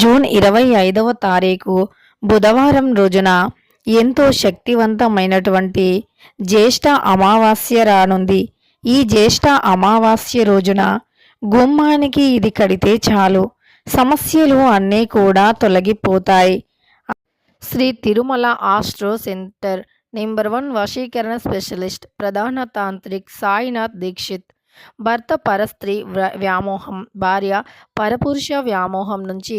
June ఇరవై ఐదవ తారీఖు బుధవారం రోజున ఎంతో శక్తివంతమైనటువంటి జ్యేష్ఠ అమావాస్య రానుంది. ఈ జ్యేష్ఠ అమావాస్య రోజున గుమ్మానికి ఇది కడితే చాలు. సమస్యలు అన్నీ కూడా తొలగిపోతాయి. Sri Tirumala astro center number one వశీకరణ స్పెషలిస్ట్ ప్రధాన తాంత్రిక్ సాయినాథ్ దీక్షిత్ భర్త పరస్త్రీ వ్యామోహం భార్య పరపురుష వ్యామోహం నుంచి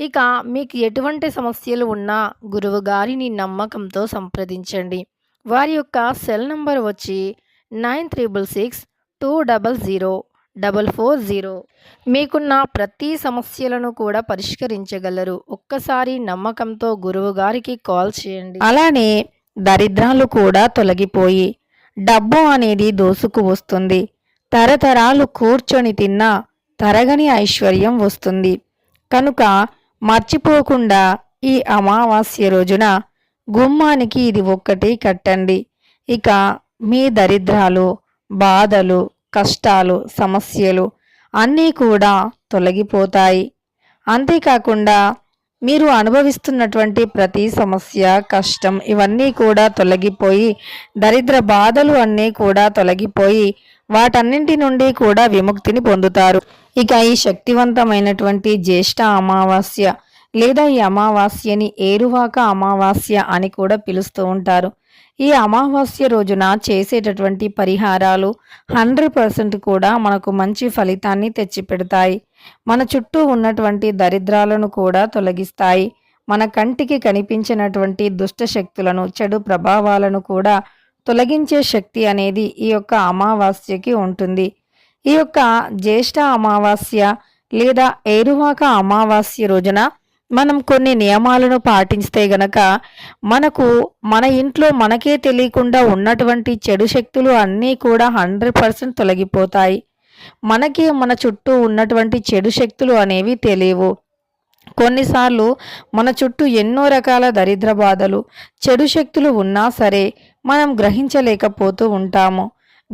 ఇక మీకు ఎటువంటి సమస్యలు ఉన్నా గురువు గారిని నమ్మకంతో సంప్రదించండి. వారి యొక్క సెల్ నంబర్ వచ్చి nine triple six two double zero double four zero. మీకున్న ప్రతి సమస్యలను కూడా పరిష్కరించగలరు. ఒక్కసారి నమ్మకంతో గురువు గారికి కాల్ చేయండి. అలానే దరిద్రాలు కూడా తొలగిపోయి డబ్బు అనేది దోసుకు వస్తుంది. తరతరాలు కూర్చొని తిన్నా తరగని ఐశ్వర్యం వస్తుంది. కనుక మర్చిపోకుండా ఈ అమావాస్య రోజున గుమ్మానికి ఇది ఒక్కటి కట్టండి. ఇక మీ దరిద్రాలు బాధలు కష్టాలు సమస్యలు అన్నీ కూడా తొలగిపోతాయి. అంతేకాకుండా మీరు అనుభవిస్తున్నటువంటి ప్రతి సమస్య కష్టం ఇవన్నీ కూడా తొలగిపోయి దరిద్ర బాధలు అన్నీ కూడా తొలగిపోయి వాటన్నింటి నుండి కూడా విముక్తిని పొందుతారు. ఇక ఈ శక్తివంతమైనటువంటి జ్యేష్ఠ అమావాస్య లేదా ఈ అమావాస్యని ఏరువాక అమావాస్య అని కూడా పిలుస్తూ ఉంటారు. ఈ అమావాస్య రోజున చేసేటటువంటి పరిహారాలు హండ్రెడ్ పర్సెంట్ కూడా మనకు మంచి ఫలితాన్ని తెచ్చిపెడతాయి. మన చుట్టూ ఉన్నటువంటి దరిద్రాలను కూడా తొలగిస్తాయి. మన కంటికి కనిపించినటువంటి దుష్ట శక్తులను చెడు ప్రభావాలను కూడా తొలగించే శక్తి అనేది ఈ యొక్క అమావాస్యకి ఉంటుంది. ఈ యొక్క జ్యేష్ఠ అమావాస్య లేదా ఏరువాక అమావాస్య రోజున మనం కొన్ని నియమాలను పాటిస్తే గనక మనకు మన ఇంట్లో మనకే తెలియకుండా ఉన్నటువంటి చెడు శక్తులు అన్నీ కూడా హండ్రెడ్ పర్సెంట్ తొలగిపోతాయి. మనకి మన చుట్టూ ఉన్నటువంటి చెడు శక్తులు అనేవి తెలియవు. కొన్నిసార్లు మన చుట్టూ ఎన్నో రకాల దరిద్ర బాధలు చెడు శక్తులు ఉన్నా సరే మనం గ్రహించలేకపోతూ ఉంటాము.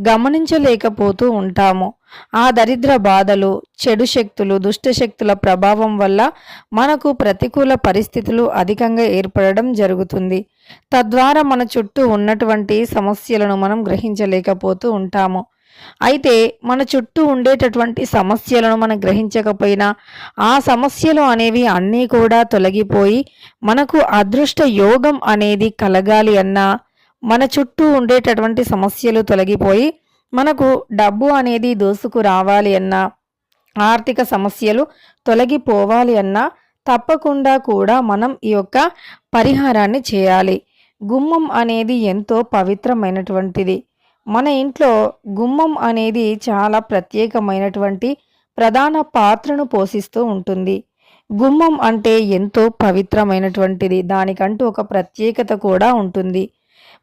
గమనించలేకపోతూ ఉంటాము. ఆ దరిద్ర బాధలు చెడు శక్తులు దుష్ట శక్తుల ప్రభావం వల్ల మనకు ప్రతికూల పరిస్థితులు అధికంగా ఏర్పడడం జరుగుతుంది. తద్వారా మన చుట్టూ ఉన్నటువంటి సమస్యలను మనం గ్రహించలేకపోతూ ఉంటాము. అయితే మన చుట్టూ ఉండేటటువంటి సమస్యలను మనం గ్రహించకపోయినా ఆ సమస్యలు అనేవి అన్నీ కూడా తొలగిపోయి మనకు అదృష్ట యోగం అనేది కలగాలి అన్నా మన చుట్టూ ఉండేటటువంటి సమస్యలు తొలగిపోయి మనకు డబ్బు అనేది దోసుకు రావాలి అన్నా ఆర్థిక సమస్యలు తొలగిపోవాలి అన్నా తప్పకుండా కూడా మనం ఈ యొక్క పరిహారాన్ని చేయాలి. గుమ్మం అనేది ఎంతో పవిత్రమైనటువంటిది. మన ఇంట్లో గుమ్మం అనేది చాలా ప్రత్యేకమైనటువంటి ప్రధాన పాత్రను పోషిస్తూ ఉంటుంది. గుమ్మం అంటే ఎంతో పవిత్రమైనటువంటిది. దానికంటూ ఒక ప్రత్యేకత కూడా ఉంటుంది.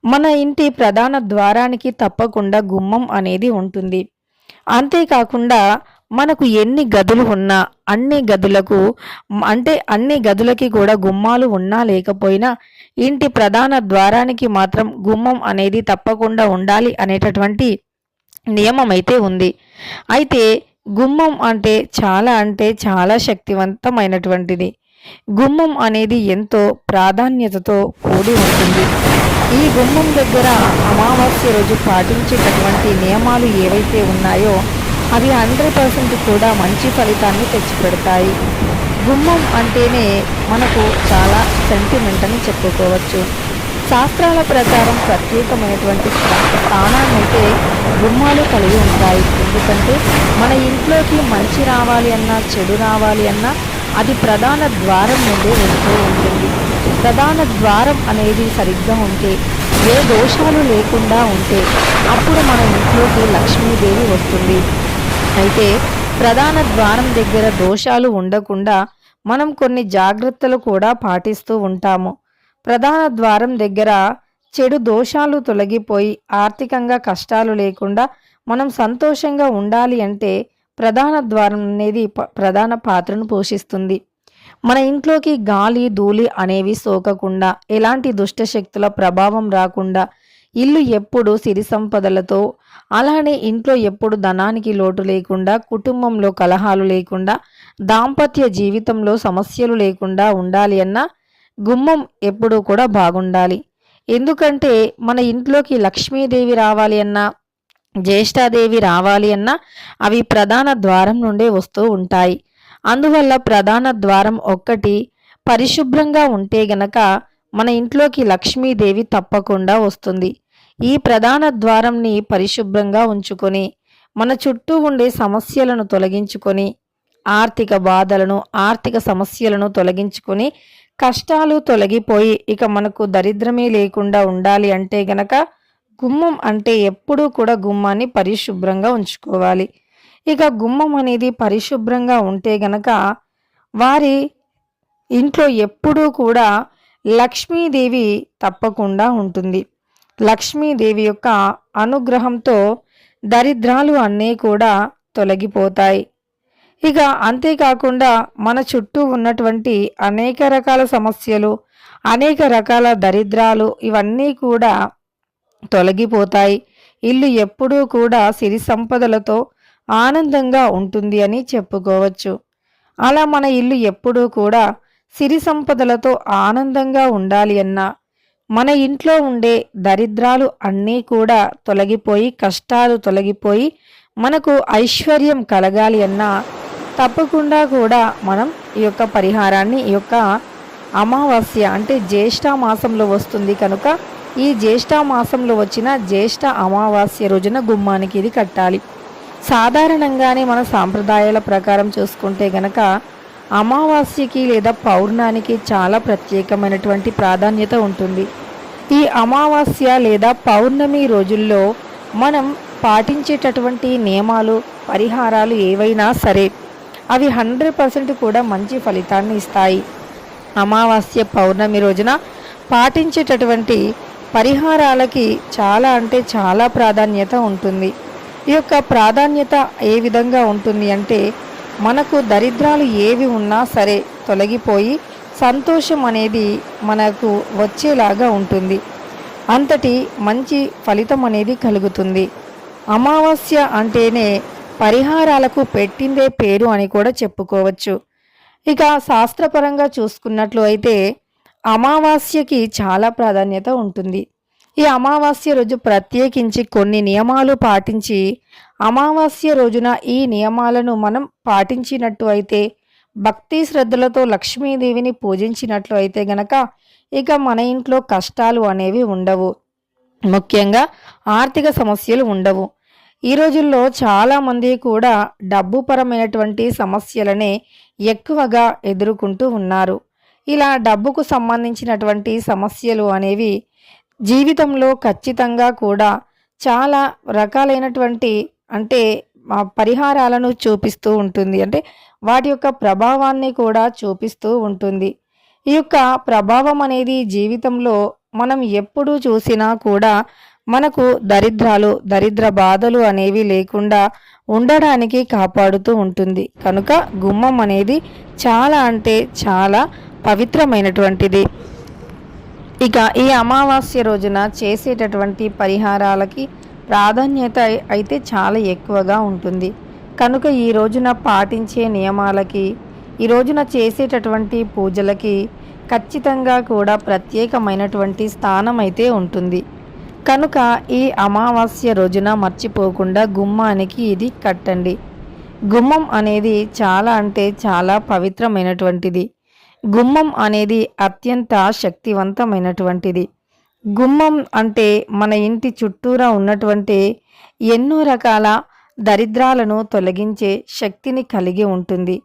మన ఇంటి ప్రధాన ద్వారానికి తప్పకుండా గుమ్మం అనేది ఉంటుంది. అంతేకాకుండా మనకు ఎన్ని గదులు ఉన్నా అన్ని గదులకు అంటే అన్ని గదులకి కూడా గుమ్మాలు ఉన్నా లేకపోయినా ఇంటి ప్రధాన ద్వారానికి మాత్రం గుమ్మం అనేది తప్పకుండా ఉండాలి అనేటటువంటి నియమం అయితే ఉంది. అయితే గుమ్మం అంటే చాలా అంటే చాలా శక్తివంతమైనటువంటిది. గుమ్మం అనేది ఎంతో ప్రాధాన్యతతో కూడి ఉంటుంది. ఈ గుమ్మం దగ్గర అమావాస్య రోజు పాటించేటటువంటి నియమాలు ఏవైతే ఉన్నాయో అవి హండ్రెడ్ పర్సెంట్ కూడా మంచి ఫలితాన్ని తెచ్చిపెడతాయి. గుమ్మం అంటేనే మనకు చాలా సెంటిమెంట్ అని చెప్పుకోవచ్చు. శాస్త్రాల ప్రకారం ప్రత్యేకమైనటువంటి స్థానాన్ని అయితే గుమ్మాలు కలిగి ఉంటాయి. ఎందుకంటే మన ఇంట్లోకి మంచి రావాలి అన్నా చెడు రావాలి అన్నా అది ప్రధాన ద్వారం నుండి వస్తూ ఉంటుంది. ప్రధాన ద్వారం అనేది సరిగ్గా ఉంటే ఏ దోషాలు లేకుండా ఉంటే అప్పుడు మన ఇంట్లోకి లక్ష్మీదేవి వస్తుంది. అయితే ప్రధాన ద్వారం దగ్గర దోషాలు ఉండకుండా మనం కొన్ని జాగ్రత్తలు కూడా పాటిస్తూ ఉంటాము. ప్రధాన ద్వారం దగ్గర చెడు దోషాలు తొలగిపోయి ఆర్థికంగా కష్టాలు లేకుండా మనం సంతోషంగా ఉండాలి అంటే ప్రధాన ద్వారం అనేది ప- ప్రధాన పాత్రను పోషిస్తుంది. మన ఇంట్లోకి గాలి ధూళి అనేవి సోకకుండా ఎలాంటి దుష్ట శక్తుల ప్రభావం రాకుండా ఇల్లు ఎప్పుడు సిరి సంపదలతో అలానే ఇంట్లో ఎప్పుడు ధనానికి లోటు లేకుండా కుటుంబంలో కలహాలు లేకుండా దాంపత్య జీవితంలో సమస్యలు లేకుండా ఉండాలి అన్నా గుమ్మం ఎప్పుడూ కూడా బాగుండాలి. ఎందుకంటే మన ఇంట్లోకి లక్ష్మీదేవి రావాలి అన్నా జ్యేష్ఠాదేవి రావాలి అన్నా అవి ప్రధాన ద్వారం నుండే వస్తూ ఉంటాయి. అందువల్ల ప్రధాన ద్వారం ఒక్కటి పరిశుభ్రంగా ఉంటే గనక మన ఇంట్లోకి లక్ష్మీదేవి తప్పకుండా వస్తుంది. ఈ ప్రధాన ద్వారంని పరిశుభ్రంగా ఉంచుకొని మన చుట్టూ ఉండే సమస్యలను తొలగించుకొని ఆర్థిక బాధలను ఆర్థిక సమస్యలను తొలగించుకొని కష్టాలు తొలగిపోయి ఇక మనకు దరిద్రమే లేకుండా ఉండాలి అంటే గనక గుమ్మం అంటే ఎప్పుడూ కూడా గుమ్మాన్ని పరిశుభ్రంగా ఉంచుకోవాలి. ఇక గుమ్మం అనేది పరిశుభ్రంగా ఉంటే గనక వారి ఇంట్లో ఎప్పుడూ కూడా లక్ష్మీదేవి తప్పకుండా ఉంటుంది. లక్ష్మీదేవి యొక్క అనుగ్రహంతో దరిద్రాలు అన్నీ కూడా తొలగిపోతాయి. ఇక అంతేకాకుండా మన చుట్టూ ఉన్నటువంటి అనేక రకాల సమస్యలు అనేక రకాల దరిద్రాలు ఇవన్నీ కూడా తొలగిపోతాయి. ఇల్లు ఎప్పుడూ కూడా సిరి సంపదలతో ఆనందంగా ఉంటుంది అని చెప్పుకోవచ్చు. అలా మన ఇల్లు ఎప్పుడూ కూడా సిరి సంపదలతో ఆనందంగా ఉండాలి అన్నా మన ఇంట్లో ఉండే దరిద్రాలు అన్నీ కూడా తొలగిపోయి కష్టాలు తొలగిపోయి మనకు ఐశ్వర్యం కలగాలి అన్నా తప్పకుండా కూడా మనం ఈ యొక్క పరిహారాన్ని ఈ యొక్క అమావాస్య అంటే జ్యేష్ఠ మాసంలో వస్తుంది కనుక ఈ జ్యేష్ఠ మాసంలో వచ్చిన జ్యేష్ఠ అమావాస్య రోజున గుమ్మానికి ఇది కట్టాలి. సాధారణంగానే మన సాంప్రదాయాల ప్రకారం చూసుకుంటే గనక అమావాస్యకి లేదా పౌర్ణానికి చాలా ప్రత్యేకమైనటువంటి ప్రాధాన్యత ఉంటుంది. ఈ అమావాస్య లేదా పౌర్ణమి రోజుల్లో మనం పాటించేటటువంటి నియమాలు పరిహారాలు ఏవైనా సరే అవి హండ్రెడ్ పర్సెంట్ కూడా మంచి ఫలితాన్ని ఇస్తాయి. అమావాస్య పౌర్ణమి రోజున పాటించేటటువంటి పరిహారాలకి చాలా అంటే చాలా ప్రాధాన్యత ఉంటుంది. ఈ యొక్క ప్రాధాన్యత ఏ విధంగా ఉంటుంది అంటే మనకు దరిద్రాలు ఏవి ఉన్నా సరే తొలగిపోయి సంతోషం అనేది మనకు వచ్చేలాగా ఉంటుంది. అంతటి మంచి ఫలితం అనేది కలుగుతుంది. అమావాస్య అంటేనే పరిహారాలకు పెట్టిందే పేరు అని కూడా చెప్పుకోవచ్చు. ఇక శాస్త్రపరంగా చూసుకున్నట్లు అయితే అమావాస్యకి చాలా ప్రాధాన్యత ఉంటుంది. ఈ అమావాస్య రోజు ప్రత్యేకించి కొన్ని నియమాలు పాటించి అమావాస్య రోజున ఈ నియమాలను మనం పాటించినట్టు అయితే భక్తి శ్రద్ధలతో లక్ష్మీదేవిని పూజించినట్లు అయితే గనక ఇక మన ఇంట్లో కష్టాలు అనేవి ఉండవు. ముఖ్యంగా ఆర్థిక సమస్యలు ఉండవు. ఈ రోజుల్లో చాలామంది కూడా డబ్బు పరమైనటువంటి సమస్యలనే ఎక్కువగా ఎదుర్కొంటూ ఉన్నారు. ఇలా డబ్బుకు సంబంధించినటువంటి సమస్యలు అనేవి జీవితంలో ఖచ్చితంగా కూడా చాలా రకాలైనటువంటి అంటే పరిహారాలను చూపిస్తూ ఉంటుంది. అంటే వాటి యొక్క ప్రభావాన్ని కూడా చూపిస్తూ ఉంటుంది. ఈ యొక్క ప్రభావం అనేది జీవితంలో మనం ఎప్పుడు చూసినా కూడా మనకు దరిద్రాలు దరిద్ర బాధలు అనేవి లేకుండా ఉండడానికి కాపాడుతూ ఉంటుంది. కనుక గుమ్మం అనేది చాలా అంటే చాలా పవిత్రమైనటువంటిది. ఇక ఈ అమావాస్య రోజున చేసేటటువంటి పరిహారాలకి ప్రాధాన్యత అయితే చాలా ఎక్కువగా ఉంటుంది. కనుక ఈ రోజున పాటించే నియమాలకి ఈ రోజున చేసేటటువంటి పూజలకి ఖచ్చితంగా కూడా ప్రత్యేకమైనటువంటి స్థానం అయితే ఉంటుంది. కనుక ఈ అమావాస్య రోజున మర్చిపోకుండా గుమ్మానికి ఇది కట్టండి. గుమ్మం అనేది చాలా అంటే చాలా పవిత్రమైనటువంటిది. గుమ్మం అనేది అత్యంత శక్తివంతమైనటువంటిది. గుమ్మం అంటే మన ఇంటి చుట్టూరా ఉన్నటువంటి ఎన్నో రకాల దరిద్రాలను తొలగించే శక్తిని కలిగి ఉంటుంది.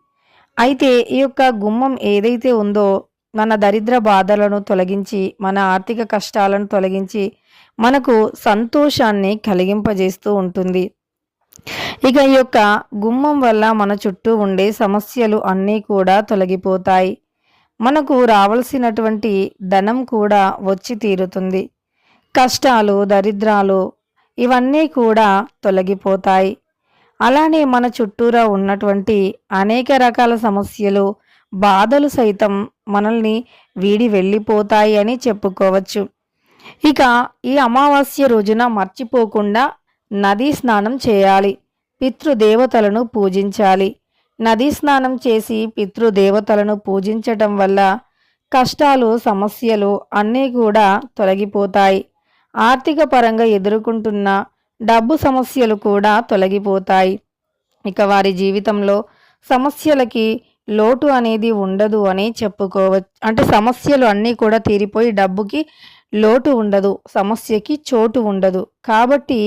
అయితే ఈ యొక్క గుమ్మం ఏదైతే ఉందో మన దరిద్ర బాధలను తొలగించి మన ఆర్థిక కష్టాలను తొలగించి మనకు సంతోషాన్ని కలిగింపజేస్తూ ఉంటుంది. ఇక ఈ యొక్క గుమ్మం వల్ల మన చుట్టూ ఉండే సమస్యలు అన్నీ కూడా తొలగిపోతాయి. మనకు రావాల్సినటువంటి ధనం కూడా వచ్చి తీరుతుంది. కష్టాలు దరిద్రాలు ఇవన్నీ కూడా తొలగిపోతాయి. అలానే మన చుట్టూరా ఉన్నటువంటి అనేక రకాల సమస్యలు బాధలు సైతం మనల్ని వీడి వెళ్ళిపోతాయి అని చెప్పుకోవచ్చు. ఇక ఈ అమావాస్య రోజున మర్చిపోకుండా నదీ స్నానం చేయాలి. పితృదేవతలను పూజించాలి. నదీ స్నానం చేసి పితృదేవతలను పూజించటం వల్ల కష్టాలు సమస్యలు అన్నీ కూడా తొలగిపోతాయి. ఆర్థిక పరంగా ఎదుర్కొంటున్న డబ్బు సమస్యలు కూడా తొలగిపోతాయి. ఇక వారి జీవితంలో సమస్యలకి లోటు అనేది ఉండదు అని చెప్పుకోవచ్చు అంటే సమస్యలు అన్నీ కూడా తీరిపోయి డబ్బుకి లోటు ఉండదు సమస్యకి చోటు ఉండదు. కాబట్టి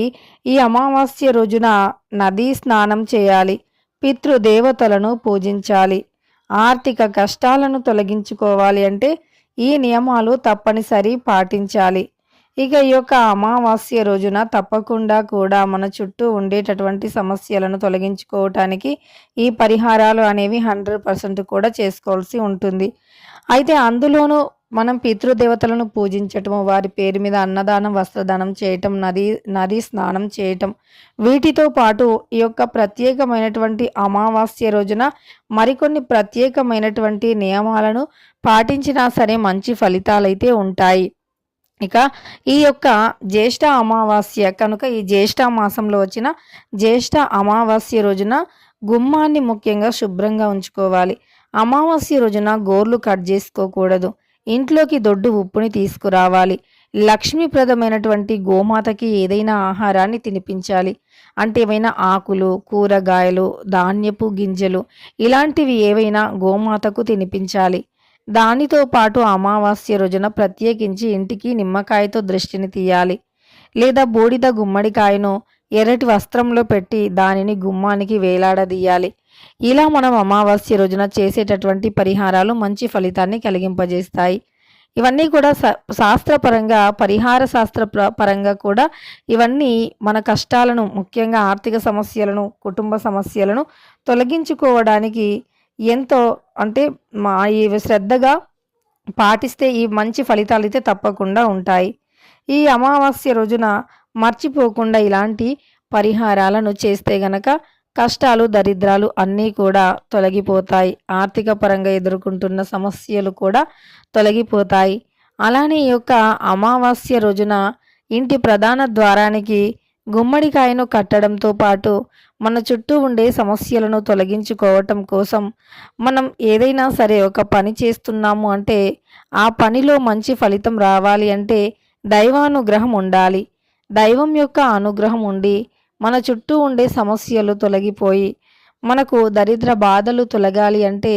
ఈ అమావాస్య రోజున నదీ స్నానం చేయాలి. పితృదేవతలను పూజించాలి. ఆర్థిక కష్టాలను తొలగించుకోవాలి అంటే ఈ నియమాలు తప్పనిసరి పాటించాలి. ఇక ఈ యొక్క అమావాస్య రోజున తప్పకుండా కూడా మన చుట్టూ ఉండేటటువంటి సమస్యలను తొలగించుకోవటానికి ఈ పరిహారాలు అనేవి హండ్రెడ్ పర్సెంట్ కూడా చేసుకోవాల్సి ఉంటుంది. అయితే అందులోనూ మనం పితృదేవతలను పూజించటం వారి పేరు మీద అన్నదానం వస్త్రదానం చేయటం నది నది స్నానం చేయటం. వీటితో పాటు ఈ యొక్క ప్రత్యేకమైనటువంటి అమావాస్య రోజున మరికొన్ని ప్రత్యేకమైనటువంటి నియమాలను పాటించినా సరే మంచి ఫలితాలైతే ఉంటాయి. ఇక ఈ యొక్క జ్యేష్ఠ అమావాస్య కనుక ఈ జ్యేష్ఠ మాసంలో వచ్చిన జ్యేష్ఠ అమావాస్య రోజున గుమ్మాన్ని ముఖ్యంగా శుభ్రంగా ఉంచుకోవాలి. అమావాస్య రోజున గోర్లు కట్ చేసుకోకూడదు. ఇంట్లోకి దొడ్డు ఉప్పుని తీసుకురావాలి. లక్ష్మీప్రదమైనటువంటి గోమాతకి ఏదైనా ఆహారాన్ని తినిపించాలి. అంటే ఏమైనా ఆకులు కూరగాయలు ధాన్యపు గింజలు ఇలాంటివి ఏవైనా గోమాతకు తినిపించాలి. దానితో పాటు అమావాస్య రోజున ప్రత్యేకించి ఇంటికి నిమ్మకాయతో దృష్టిని తీయాలి. లేదా బూడిద గుమ్మడికాయను ఎర్రటి వస్త్రంలో పెట్టి దానిని గుమ్మానికి వేలాడదీయాలి. ఇలా మనం అమావాస్య రోజున చేసేటటువంటి పరిహారాలు మంచి ఫలితాన్ని కలిగింపజేస్తాయి. ఇవన్నీ కూడా శాస్త్రపరంగా పరిహార శాస్త్ర పరంగా కూడా ఇవన్నీ మన కష్టాలను ముఖ్యంగా ఆర్థిక సమస్యలను కుటుంబ సమస్యలను తొలగించుకోవడానికి ఎంతో అంటే మా ఈ శ్రద్ధగా పాటిస్తే ఈ మంచి ఫలితాలు అయితే తప్పకుండా ఉంటాయి. ఈ అమావాస్య రోజున మర్చిపోకుండా ఇలాంటి పరిహారాలను చేస్తే గనక కష్టాలు దరిద్రాలు అన్నీ కూడా తొలగిపోతాయి. ఆర్థిక పరంగా ఎదుర్కొంటున్న సమస్యలు కూడా తొలగిపోతాయి. అలానే ఈ యొక్క అమావాస్య రోజున ఇంటి ప్రధాన ద్వారానికి గుమ్మడికాయను కట్టడంతో పాటు మన చుట్టూ ఉండే సమస్యలను తొలగించుకోవటం కోసం మనం ఏదైనా సరే ఒక పని చేస్తున్నాము అంటే ఆ పనిలో మంచి ఫలితం రావాలి అంటే దైవానుగ్రహం ఉండాలి. దైవం యొక్క అనుగ్రహం ఉండి మన చుట్టూ ఉండే సమస్యలు తొలగిపోయి మనకు దరిద్ర బాధలు తొలగాలి అంటే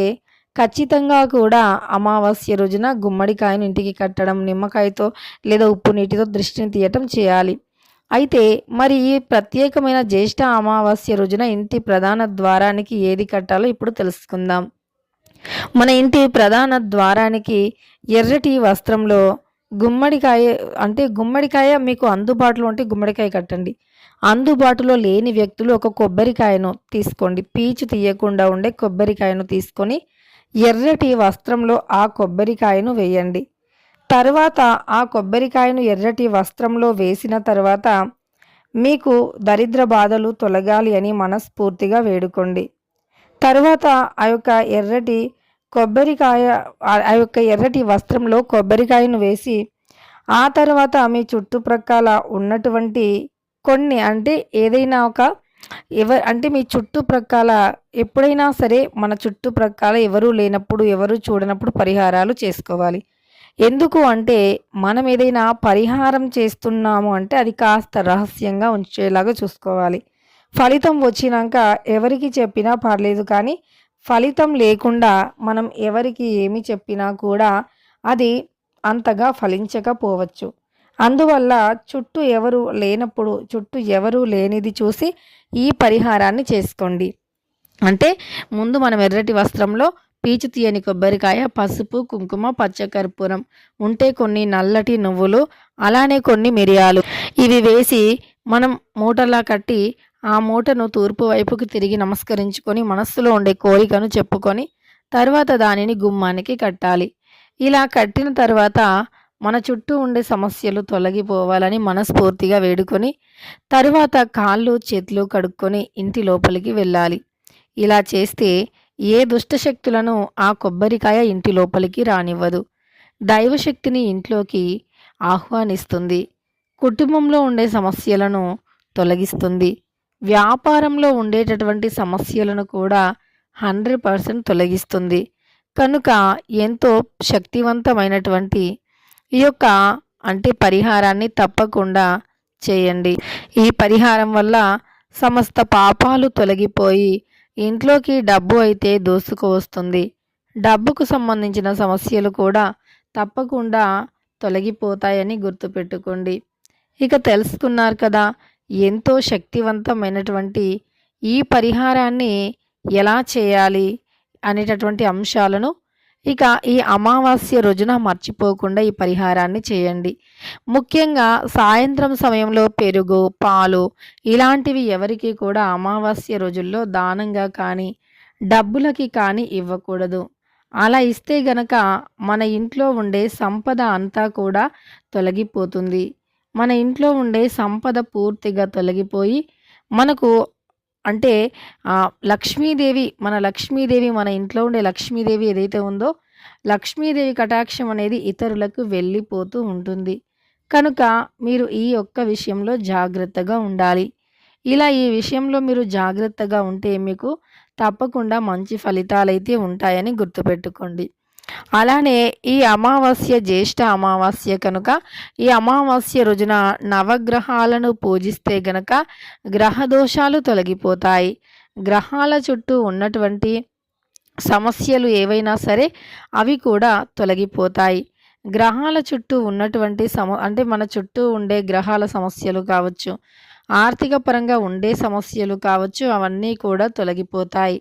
ఖచ్చితంగా కూడా అమావాస్య రోజున గుమ్మడికాయను ఇంటికి కట్టడం నిమ్మకాయతో లేదా ఉప్పు నీటితో దృష్టిని తీయటం చేయాలి. అయితే మరి ఈ ప్రత్యేకమైన జ్యేష్ఠ అమావాస్య రోజున ఇంటి ప్రధాన ద్వారానికి ఏది కట్టాలో ఇప్పుడు తెలుసుకుందాం. మన ఇంటి ప్రధాన ద్వారానికి ఎర్రటి వస్త్రంలో గుమ్మడికాయ అంటే గుమ్మడికాయ మీకు అందుబాటులో ఉంటే గుమ్మడికాయ కట్టండి. అందుబాటులో లేని వ్యక్తులు ఒక కొబ్బరికాయను తీసుకోండి. పీచు తీయకుండా ఉండే కొబ్బరికాయను తీసుకొని ఎర్రటి వస్త్రంలో ఆ కొబ్బరికాయను వేయండి. తర్వాత ఆ కొబ్బరికాయను ఎర్రటి వస్త్రంలో వేసిన తర్వాత మీకు దరిద్ర బాధలు తొలగాలి అని మనస్ఫూర్తిగా వేడుకోండి. తర్వాత ఆ యొక్క ఎర్రటి కొబ్బరికాయ ఆ యొక్క ఎర్రటి వస్త్రంలో కొబ్బరికాయను వేసి ఆ తర్వాత మీ చుట్టుప్రక్కల ఉన్నటువంటి కొన్ని అంటే ఏదైనా ఒక ఎవ అంటే మీ చుట్టుప్రక్కల ఎప్పుడైనా సరే మన చుట్టుప్రక్కల ఎవరూ లేనప్పుడు ఎవరు చూడనప్పుడు పరిహారాలు చేసుకోవాలి. ఎందుకు అంటే మనం ఏదైనా పరిహారం చేస్తున్నాము అంటే అది కాస్త రహస్యంగా ఉంచేలాగా చూసుకోవాలి. ఫలితం వచ్చినాక ఎవరికి చెప్పినా పర్లేదు కానీ ఫలితం లేకుండా మనం ఎవరికి ఏమి చెప్పినా కూడా అది అంతగా ఫలించకపోవచ్చు. అందువల్ల చుట్టూ ఎవరు లేనప్పుడు చుట్టూ ఎవరు లేనిది చూసి ఈ పరిహారాన్ని చేసుకోండి. అంటే ముందు మనం ఎర్రటి వస్త్రంలో పీచు తీయని కొబ్బరికాయ పసుపు కుంకుమ పచ్చకర్పూరం ఉంటే కొన్ని నల్లటి నువ్వులు అలానే కొన్ని మిరియాలు. ఇవి వేసి మనం మూటలా కట్టి ఆ మూటను తూర్పు వైపుకి తిరిగి నమస్కరించుకొని మనస్సులో ఉండే కోరికను చెప్పుకొని తర్వాత దానిని గుమ్మానికి కట్టాలి. ఇలా కట్టిన తర్వాత మన చుట్టూ ఉండే సమస్యలు తొలగిపోవాలని మనస్ఫూర్తిగా వేడుకొని తరువాత కాళ్ళు చేతులు కడుక్కొని ఇంటి లోపలికి వెళ్ళాలి. ఇలా చేస్తే ఏ దుష్టశక్తులను ఆ కొబ్బరికాయ ఇంటి లోపలికి రానివ్వదు. దైవశక్తిని ఇంట్లోకి ఆహ్వానిస్తుంది. కుటుంబంలో ఉండే సమస్యలను తొలగిస్తుంది. వ్యాపారంలో ఉండేటటువంటి సమస్యలను కూడా హండ్రెడ్ పర్సెంట్ తొలగిస్తుంది. కనుక ఎంతో శక్తివంతమైనటువంటి ఈ యొక్క అంటే పరిహారాన్ని తప్పకుండా చేయండి. ఈ పరిహారం వల్ల సమస్త పాపాలు తొలగిపోయి ఇంట్లోకి డబ్బు అయితే దోసుకువస్తుంది డబ్బుకు సంబంధించిన సమస్యలు కూడా తప్పకుండా తొలగిపోతాయని గుర్తుపెట్టుకోండి. ఇక తెలుసుకున్నారు కదా ఎంతో శక్తివంతమైనటువంటి ఈ పరిహారాన్ని ఎలా చేయాలి అనేటటువంటి అంశాలను ఇక ఈ అమావాస్య రోజున మర్చిపోకుండా ఈ పరిహారాన్ని చేయండి. ముఖ్యంగా సాయంత్రం సమయంలో పెరుగు పాలు ఇలాంటివి ఎవరికి కూడా అమావాస్య రోజుల్లో దానంగా కానీ డబ్బులకి కానీ ఇవ్వకూడదు. అలా ఇస్తే గనక మన ఇంట్లో ఉండే సంపద అంతా కూడా తొలగిపోతుంది. మన ఇంట్లో ఉండే సంపద పూర్తిగా తొలగిపోయి మనకు అంటే లక్ష్మీదేవి మన లక్ష్మీదేవి మన ఇంట్లో ఉండే లక్ష్మీదేవి ఏదైతే ఉందో లక్ష్మీదేవి కటాక్షం అనేది ఇతరులకు వెళ్ళిపోతూ ఉంటుంది. కనుక మీరు ఈ ఒక్క విషయంలో జాగ్రత్తగా ఉండాలి. ఇలా ఈ విషయంలో మీరు జాగ్రత్తగా ఉంటే మీకు తప్పకుండా మంచి ఫలితాలైతే ఉంటాయని గుర్తుపెట్టుకోండి. అలానే ఈ అమావాస్య జ్యేష్ఠ అమావాస్య కనుక ఈ అమావాస్య రోజున నవగ్రహాలను పూజిస్తే గనక గ్రహ దోషాలు తొలగిపోతాయి. గ్రహాల చుట్టూ ఉన్నటువంటి సమస్యలు ఏవైనా సరే అవి కూడా తొలగిపోతాయి. గ్రహాల చుట్టూ ఉన్నటువంటి సమ అంటే మన చుట్టూ ఉండే గ్రహాల సమస్యలు కావచ్చు ఆర్థిక పరంగా ఉండే సమస్యలు కావచ్చు అవన్నీ కూడా తొలగిపోతాయి.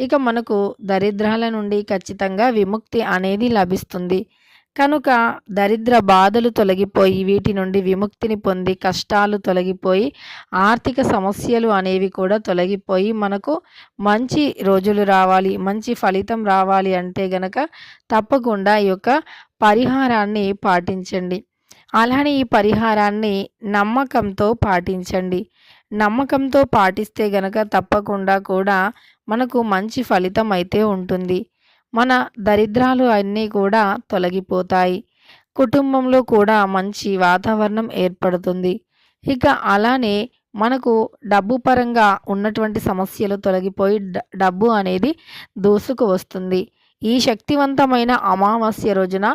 ఇక మనకు దరిద్రాల నుండి ఖచ్చితంగా విముక్తి అనేది లభిస్తుంది. కనుక దరిద్ర బాధలు తొలగిపోయి వీటి నుండి విముక్తిని పొంది కష్టాలు తొలగిపోయి ఆర్థిక సమస్యలు అనేవి కూడా తొలగిపోయి మనకు మంచి రోజులు రావాలి మంచి ఫలితం రావాలి అంటే గనక తప్పకుండా ఈ యొక్క పరిహారాన్ని పాటించండి. అలానే ఈ పరిహారాన్ని నమ్మకంతో పాటించండి. నమ్మకంతో పాటిస్తే గనక తప్పకుండా కూడా మనకు మంచి ఫలితం అయితే ఉంటుంది. మన దరిద్రాలు అన్నీ కూడా తొలగిపోతాయి. కుటుంబంలో కూడా మంచి వాతావరణం ఏర్పడుతుంది. ఇక అలానే మనకు డబ్బు పరంగా ఉన్నటువంటి సమస్యలు తొలగిపోయి డబ్బు అనేది దూసుకు వస్తుంది. ఈ శక్తివంతమైన అమావాస్య రోజున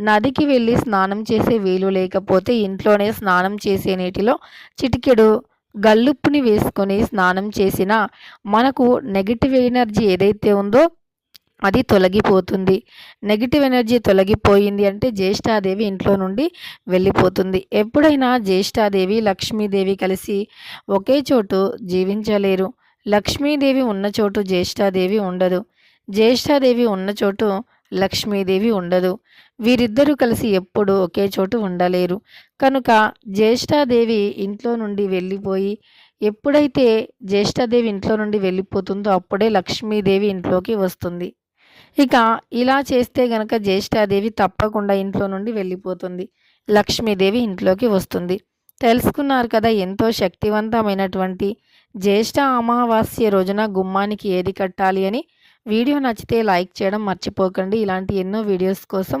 నదికి వెళ్ళి స్నానం చేసే వీలు లేకపోతే ఇంట్లోనే స్నానం చేసే నీటిలో చిటికెడు గల్లుప్పుని వేసుకొని స్నానం చేసినా మనకు నెగిటివ్ ఎనర్జీ ఏదైతే ఉందో అది తొలగిపోతుంది. నెగిటివ్ ఎనర్జీ తొలగిపోయింది అంటే జ్యేష్ఠాదేవి ఇంట్లో నుండి వెళ్ళిపోతుంది. ఎప్పుడైనా జ్యేష్ఠాదేవి లక్ష్మీదేవి కలిసి ఒకే చోటు జీవించలేరు. లక్ష్మీదేవి ఉన్న చోటు జ్యేష్ఠాదేవి ఉండదు. జ్యేష్ఠాదేవి ఉన్న చోటు లక్ష్మీదేవి ఉండదు. వీరిద్దరూ కలిసి ఎప్పుడూ ఒకే చోటు ఉండలేరు. కనుక జ్యేష్ఠాదేవి ఇంట్లో నుండి వెళ్ళిపోయి ఎప్పుడైతే జ్యేష్ఠాదేవి ఇంట్లో నుండి వెళ్ళిపోతుందో అప్పుడే లక్ష్మీదేవి ఇంట్లోకి వస్తుంది. ఇక ఇలా చేస్తే గనక జ్యేష్ఠాదేవి తప్పకుండా ఇంట్లో నుండి వెళ్ళిపోతుంది. లక్ష్మీదేవి ఇంట్లోకి వస్తుంది. తెలుసుకున్నారు కదా ఎంతో శక్తివంతమైనటువంటి జ్యేష్ఠ అమావాస్య రోజున గుమ్మానికి ఏది కట్టాలి అని. వీడియో నచ్చితే లైక్ చేయడం మర్చిపోకండి. ఇలాంటి ఎన్నో వీడియోస్ కోసం